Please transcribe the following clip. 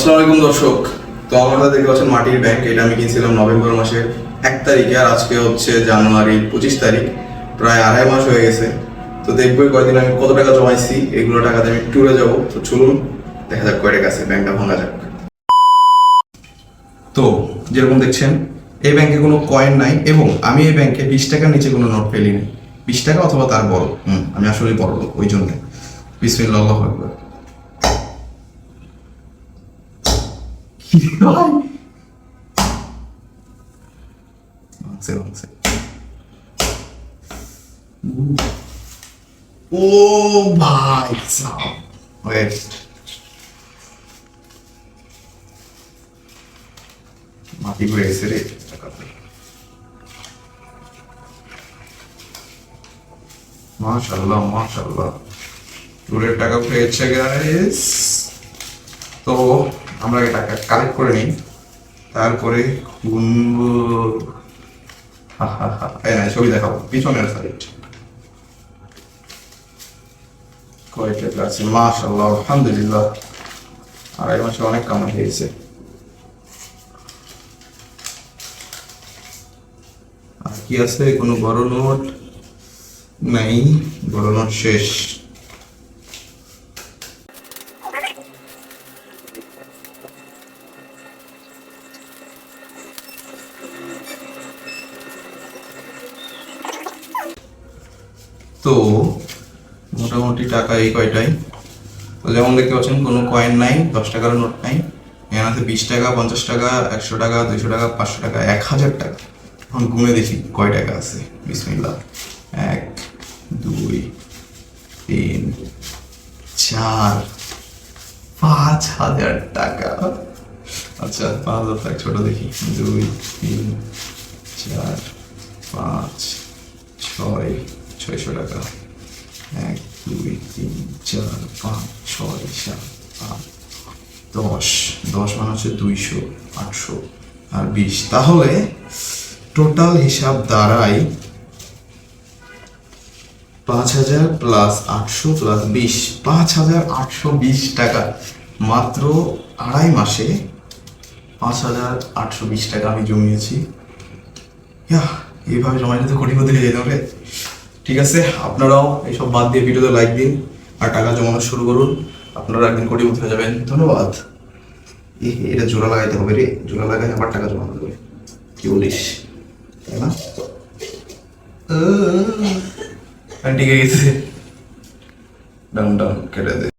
আসসালামু আলাইকুম দর্শক। তো আমরা দেখতে পাচ্ছেন মাটির ব্যাংক এটা আমি কিনছিলাম নভেম্বর মাসের এক তারিখে আর আজকে হচ্ছে জানুয়ারি পঁচিশ তারিখ, প্রায় আড়াই মাস হয়ে গেছে। তো দেখব কয়দিন আমি কত টাকা জমাইছি, এগুলো টাকাতে আমি ট্যুরে যাব। তো চলুন, দেখা যাক কয় টাকা আছে ব্যাংকটা ভাঙা যাক। তো যেরকম দেখছেন, এই ব্যাংকে কোনো কয়েন নাই এবং আমি এই ব্যাংকে বিশ টাকার নিচে কোনো নোট পেলি না বিশ টাকা অথবা তার বড়। আমি আসলেই বড় ওই জন্য। বিসমিল্লাহ আকবার। ভাঙছে ভাঙছে ও ভাই ওয়েট মাটি ঘুরে গেছে রে টাকা গেছে গাইস তো আমরা টাকা কালেক্ট করে নিই। তারপরে গুনবো ছবি দেখাবো। পিছনের সাইড কয়টা আছে মাশাল্লাহ আলহামদুলিল্লাহ। আড়াই মাসে অনেক কামাই হয়েছে। আর কি আছে? কোনো বড় নোট নাই। বড় নোট শেষ। তো মোটামুটি টাকা এই কয়টাই? তো যেমন দেখতে পাচ্ছেন, কোনো কয়েন নাই, দশ টাকার নোট নাই। এখানে বিশ টাকা, পঞ্চাশ টাকা, একশো টাকা, দুইশো টাকা, পাঁচশো টাকা, এক হাজার টাকা। এখন গুনে দেখি কয় টাকা আছে। বিসমিল্লা এক, দুই, তিন, চার, পাঁচ হাজার টাকা। আচ্ছা পাঁচ হাজার টাকা ছোট দেখি। দুই, তিন, চার, পাঁচ, ছয় ছয়শো টাকা এক দুই তিন চার পাঁচ ছয় সাত আট দশ দশ মানে হচ্ছে দুইশো আটশো আর বিশ তাহলে টোটাল হিসাব দাঁড়ায় পাঁচ হাজার প্লাস আটশো প্লাস বিশ পাঁচ হাজার আটশো বিশ টাকা মাত্র আড়াই মাসে পাঁচ হাজার আটশো বিশ টাকা আমি জমিয়েছি এইভাবে জমাইলে তো কোটিপতি হয়ে যেতে হবে ঠিক আছে? আপনারাও এইসব বাদ দিয়ে ভিডিওতে লাইক দিন আর টাকা জমানো শুরু করুন। আপনারা একদিন কোটিপতি হয়ে যাবেন। ধন্যবাদ। এটা জোড়া লাগাইতে হবে রে। জোড়া লাগাই আবার টাকা জমানো যাবে কি বলিস? তাই না? টিকে গেছে? ডাউন ডাউন, কেটে দে।